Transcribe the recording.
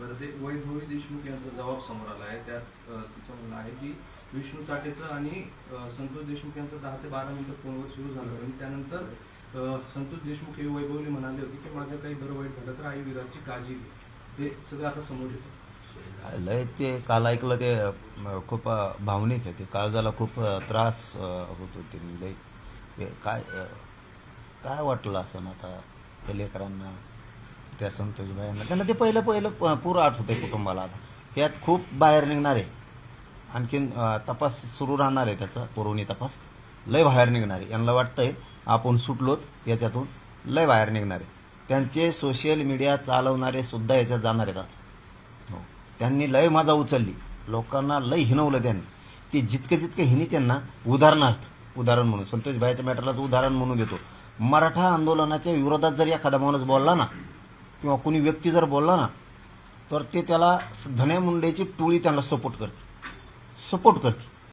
बरं ते वैभवी देशमुख यांचा जबाब समोर आला आहे. त्यात तिचं म्हणणं आहे की विष्णू चाटेचं आणि संतोष देशमुख यांचं दहा ते बारा मिनिटं फोनवर सुरू झालं. आणि त्यानंतर संतोष देशमुख हे वैभवली म्हणाले होते की माझं काही बरं वाईट झालं तर आई विराटची काळजी घे. ते सगळं आता समोर येतं. लय ते काल ऐकलं ते खूप भावनिक आहे. ते काळजाला खूप त्रास होत होते. लय ते काय काय वाटलं असं आता त्या लेकरांना? त्या संतोषबाईंना त्यांना ते पहिलं पहिलं पूर पुरं आठवतं आहे कुटुंबाला आता. त्यात खूप बाहेर निघणार. आहे आणखीन तपास सुरू राहणार आहे त्याचा पुरवणी तपास. लय बाहेर निघणार. आहे यांना वाटतंय आपण सुटलोत याच्यातून लय बाहेर निघणार. आहे त्यांचे सोशल मीडिया चालवणारे सुद्धा याच्यात जाणार आहेत आता. हो. त्यांनी लय मजा उचलली. लोकांना लय हिनवलं त्यांनी. ते जितके जितके हिनी त्यांना उदाहरणार्थ उदाहरण म्हणून संतोष भाईच्या उदाहरण म्हणून देतो मराठा आंदोलनाच्या विरोधात जर एखादा माणूस बोलला ना किंवा कोणी व्यक्ती जर बोलला ना तर ते त्याला धन्या मुंडेची टोळी त्यांना सपोर्ट करते. सपोर्ट करते.